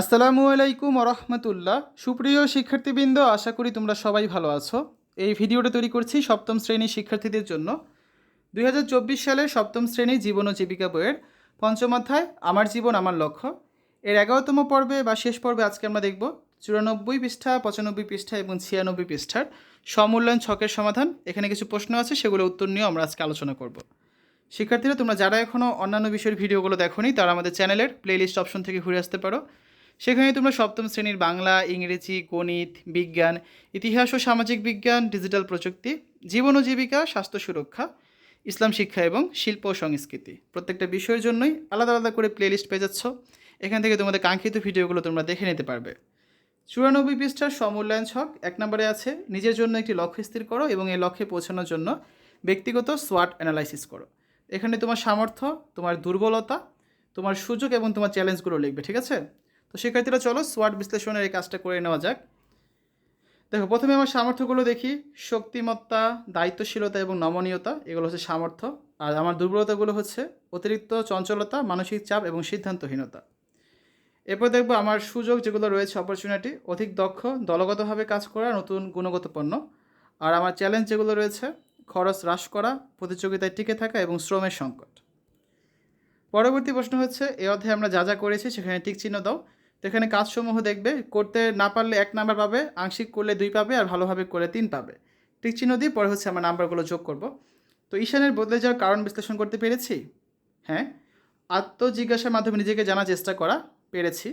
আসসালামু আলাইকুম রহমতুল্লাহ সুপ্রিয় শিক্ষার্থীবৃন্দ, আশা করি তোমরা সবাই ভালো আছো। এই ভিডিওটা তৈরি করছি সপ্তম শ্রেণির শিক্ষার্থীদের জন্য। দুই হাজার চব্বিশ সালের সপ্তম শ্রেণি জীবন ও জীবিকা বইয়ের পঞ্চম অধ্যায়, আমার জীবন, আমার লক্ষ্য। এর এগারোতম পর্বে বা শেষ পর্বে আজকে আমরা দেখব চুরানব্বই পৃষ্ঠা, পঁচানব্বই পৃষ্ঠা এবং ছিয়ানব্বই পৃষ্ঠার সমূল্যায়ন ছকের সমাধান। এখানে কিছু প্রশ্ন আছে সেগুলো উত্তর নিয়েও আমরা আজকে আলোচনা করব। শিক্ষার্থীরা, তোমরা যারা এখনও অন্যান্য বিষয়ের ভিডিওগুলো দেখোনি, তারা আমাদের চ্যানেলের প্লেলিস্ট অপশন থেকে ঘুরে আসতে পারো। সেখানে তোমরা সপ্তম শ্রেণির বাংলা, ইংরেজি, গণিত, বিজ্ঞান, ইতিহাস ও সামাজিক বিজ্ঞান, ডিজিটাল প্রযুক্তি, জীবন ও জীবিকা, স্বাস্থ্য সুরক্ষা, ইসলাম শিক্ষা এবং শিল্প ও সংস্কৃতি। প্রত্যেকটা বিষয়ের জন্যই আলাদা আলাদা করে প্লেলিস্ট পেয়ে যাচ্ছ। এখান থেকে তোমাদের কাঙ্ক্ষিত ভিডিওগুলো তোমরা দেখে নিতে পারবে। চুরানব্বই পৃষ্ঠার সমূল্যায়ন ছক এক নম্বরে আছে, নিজের জন্য একটি লক্ষ্য স্থির করো এবং এই লক্ষ্যে পৌঁছানোর জন্য ব্যক্তিগত সোয়াট অ্যানালাইসিস করো। এখানে তোমার সামর্থ্য, তোমার দুর্বলতা, তোমার সুযোগ এবং তোমার চ্যালেঞ্জগুলো লিখবে, ঠিক আছে? তো শিক্ষার্থীরা, চলো সোয়াট বিশ্লেষণের এই কাজটা করে নেওয়া যাক। দেখো, প্রথমে আমার সামর্থ্যগুলো দেখি। শক্তিমত্তা, দায়িত্বশীলতা এবং নমনীয়তা, এগুলো হচ্ছে সামর্থ্য। আর আমার দুর্বলতাগুলো হচ্ছে অতিরিক্ত চঞ্চলতা, মানসিক চাপ এবং সিদ্ধান্তহীনতা। এরপর দেখব আমার সুযোগ, যেগুলো রয়েছে অপরচুনিটি অধিক দক্ষ, দলগতভাবে কাজ করা, নতুন গুণগত পণ্য। আর আমার চ্যালেঞ্জ যেগুলো রয়েছে, খরচ হ্রাস করা, প্রতিযোগিতায় টিকে থাকা এবং শ্রমের সংকট। পরবর্তী প্রশ্ন হচ্ছে, এ অধ্যায়ে আমরা যা যা করেছি, সেখানে টিক চিহ্ন দাও। তো এখানে কাজসমূহ দেখবে, করতে না পারলে এক নাম্বার পাবে, আংশিক করলে দুই পাবে আর ভালোভাবে করলে তিন পাবে। টিক চিহ্ন দিয়ে পরে হচ্ছে আমরা নাম্বারগুলো যোগ করব। তো ঈশানের বদলে যাওয়ার কারণ বিশ্লেষণ করতে পেরেছি? হ্যাঁ। আত্মজিজ্ঞাসার মাধ্যমে নিজেকে জানার চেষ্টা করা পেরেছি।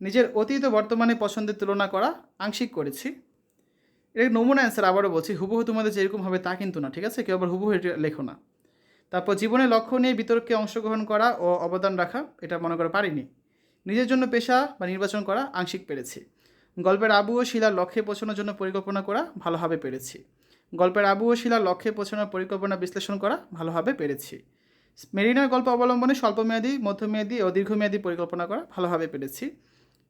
নিজের অতীত বর্তমানে পছন্দের তুলনা করা আংশিক করেছি। এর নমুনা অ্যান্সার আবারও বলছি, হুবহু তোমাদের যেরকম হবে তা কিন্তু না, ঠিক আছে? কেউ আবার হুবহু এটা লেখো না। তারপর জীবনের লক্ষ্য নিয়ে বিতর্কে অংশগ্রহণ করা ও অবদান রাখা, এটা মনে করে পারিনি। নিজের জন্য পেশা বা নির্বাচন করা আংশিক পেরেছি। গল্পের আবু ও শিলার লক্ষ্যে পৌঁছানোর জন্য পরিকল্পনা করা ভালোভাবে পেরেছি। গল্পের আবু ও শিলার লক্ষ্যে পৌঁছানোর পরিকল্পনা বিশ্লেষণ করা ভালোভাবে পেরেছি। মেরিনার গল্প অবলম্বনে স্বল্পমেয়াদী, মধ্যমেয়াদী ও দীর্ঘমেয়াদী পরিকল্পনা করা ভালোভাবে পেরেছি।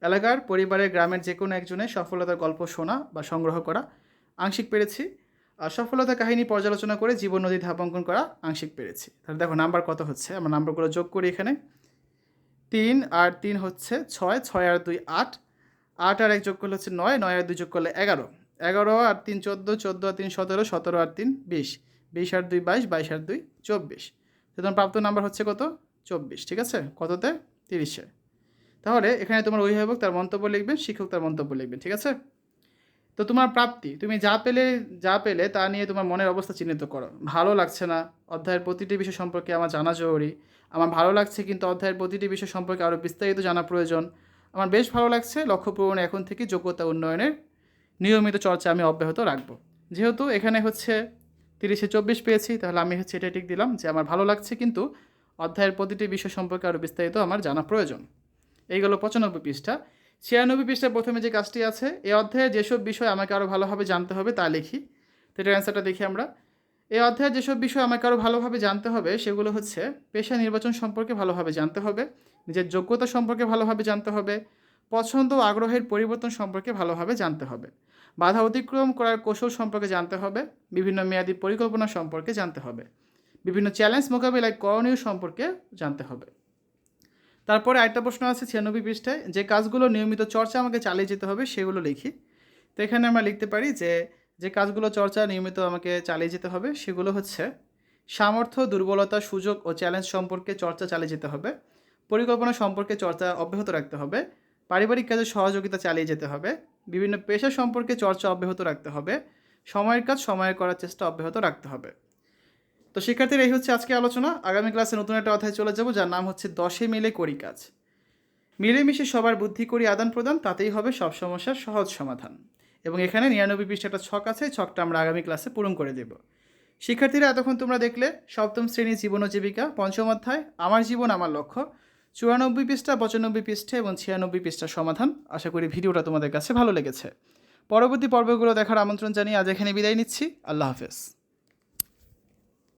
এলাকার, পরিবারের, গ্রামের যে কোনো একজনের সফলতার গল্প শোনা বা সংগ্রহ করা আংশিক পেরেছি। আর সফলতা কাহিনী পর্যালোচনা করে জীবন নদী ধাপাঙ্কন করা আংশিক পেরেছি। তাহলে দেখো নাম্বার কত হচ্ছে? আমরা নাম্বারগুলো যোগ করি এখানে। তিন আর তিন হচ্ছে ছয় ছয় আর দুই আট। আট আর এক যোগ করলে হচ্ছে নয় নয় আর দুই যোগ করলে এগারো। এগারো আর তিন চোদ্দ চোদ্দ আর তিন সতেরো সতেরো আর তিন বিশ। বিশ আর দুই বাইশ বাইশ আর দুই চব্বিশ। সুতরাং প্রাপ্ত নাম্বার হচ্ছে কত? চব্বিশ, ঠিক আছে? কততে? তিরিশে। তাহলে এখানে তোমার অভিভাবক তার মন্তব্য লিখবেন শিক্ষক তার মন্তব্য লিখবেন ঠিক আছে? তো তোমার প্রাপ্তি। তুমি যা পেলে যা পেলে তা নিয়ে তোমার মনের অবস্থা চিহ্নিত করো। ভালো লাগছে না। অধ্যায়ের প্রতিটি বিষয় সম্পর্কে আমার জানা জরুরি। আমার ভালো লাগছে কিন্তু অধ্যায়ের প্রতিটি বিষয় সম্পর্কে আরও বিস্তারিত জানা প্রয়োজন। আমার বেশ ভালো লাগছে লক্ষ্য পূরণে এখন থেকে যোগ্যতা উন্নয়নের নিয়মিত চর্চা আমি অব্যাহত রাখব। যেহেতু এখানে হচ্ছে তিরিশে চব্বিশ পেয়েছি, তাহলে আমি হচ্ছে এটা ঠিক দিলাম যে আমার ভালো লাগছে কিন্তু অধ্যায়ের প্রতিটি বিষয় সম্পর্কে আরও বিস্তারিত আমার জানা প্রয়োজন। এইগুলো পঁচানব্বই পৃষ্ঠা। ছিয়ানব্বই পৃষ্ঠার প্রথমে যে কাজটি আছে, এ অধ্যায়ে যেসব বিষয় আমাকে আরও ভালোভাবে জানতে হবে তা লিখি। তো এটার অ্যান্সারটা দেখি আমরা। এই অধ্যায়ে যেসব বিষয় আমাকে আরও ভালোভাবে জানতে হবে, সেগুলো হচ্ছে পেশা নির্বাচন সম্পর্কে ভালোভাবে জানতে হবে, নিজের যোগ্যতা সম্পর্কে ভালোভাবে জানতে হবে, পছন্দ ও আগ্রহের পরিবর্তন সম্পর্কে ভালোভাবে জানতে হবে, বাধা অতিক্রম করার কৌশল সম্পর্কে জানতে হবে, বিভিন্ন মেয়াদি পরিকল্পনা সম্পর্কে জানতে হবে, বিভিন্ন চ্যালেঞ্জ মোকাবিলায় করণীয় সম্পর্কে জানতে হবে। তারপরে আরেকটা প্রশ্ন আছে ছিয়ানব্বই পৃষ্ঠায়, যে কাজগুলো নিয়মিত চর্চা আমাকে চালিয়ে যেতে হবে সেগুলো লিখি। তো এখানে আমরা লিখতে পারি যে যে কাজগুলো চর্চা নিয়মিত আমাকে চালিয়ে যেতে হবে সেগুলো হচ্ছে, সামর্থ্য, দুর্বলতা, সুযোগ ও চ্যালেঞ্জ সম্পর্কে চর্চা চালিয়ে যেতে হবে, পরিকল্পনা সম্পর্কে চর্চা অব্যাহত রাখতে হবে, পারিবারিক কাজে সহযোগিতা চালিয়ে যেতে হবে, বিভিন্ন পেশা সম্পর্কে চর্চা অব্যাহত রাখতে হবে, সময়ের কাজ সময়ে করার চেষ্টা অব্যাহত রাখতে হবে। তো শিক্ষার্থীর, এই হচ্ছে আজকে আলোচনা। আগামী ক্লাসে নতুন একটা অধ্যায় চলে যাব, যার নাম হচ্ছে দশে মিলে করি কাজ। মিলেমিশে সবার বুদ্ধি করি আদান প্রদান, তাতেই হবে সব সমস্যার সহজ সমাধান। এবং এখানে নিরানব্বই পৃষ্ঠা একটা ছক আছে ছকটা আমরা আগামী ক্লাসে পূরণ করে দেব। শিক্ষার্থীরা, এতক্ষণ তোমরা দেখলে, সপ্তম শ্রেণি জীবন ও জীবিকা, পঞ্চম অধ্যায়, আমার জীবন, আমার লক্ষ্য। চুরানব্বই পৃষ্ঠা, পঁচানব্বই পৃষ্ঠে এবং ছিয়ানব্বই পৃষ্ঠার সমাধান। আশা করি ভিডিওটা তোমাদের কাছে ভালো লেগেছে। পরবর্তী পর্বগুলো দেখার আমন্ত্রণ জানিয়ে আজ এখানে বিদায় নিচ্ছি। আল্লাহ হাফেজ।